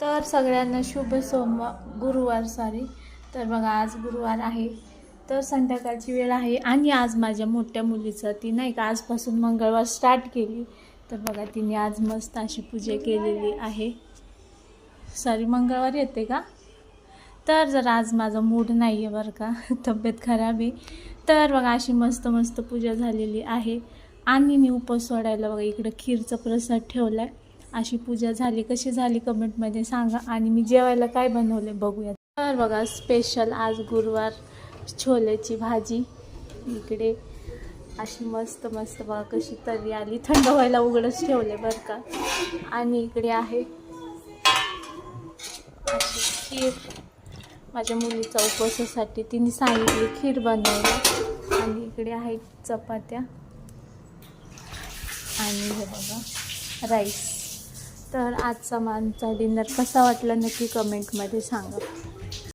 तर सगळ्यांना शुभ सोमवार गुरुवार सॉरी तर बघा आज गुरुवार आहे. तर संध्याकाळची वेळ आहे. आणि आज माझ्या मोठ्या मुलीचं ती नाही का आजपासून मंगळवार स्टार्ट केली. तर बघा तिने आज मस्त अशी पूजा केलेली आहे. सॉरी मंगळवार येते का? तर जर आज माझा मूड नाही आहे बरं का. तब्येत खराब आहे. तर बघा अशी मस्त मस्त पूजा झालेली आहे. आणि मी उपवास सोडायला बघा इकडं खीरचा प्रसाद ठेवला आहे अशी पूजा झाली कशी झाली कमेंटमध्ये सांगा. आणि मी जेवायला काय बनवले बघूया. तर बघा स्पेशल आज गुरुवार छोल्याची भाजी. इकडे अशी मस्त मस्त बघा कशी तरी आली. थंड व्हायला उघडच ठेवले बरं का. आणि इकडे आहे अशी खीर. माझ्या मुलीच्या उपवासासाठी तिने सांगितली खीर बनवायला. आणि इकडे आहेत चपात्या. आणि हे बघा राईस. तर आजचा माझा डिनर कसा वाटला नक्की कमेंटमध्ये सांगा.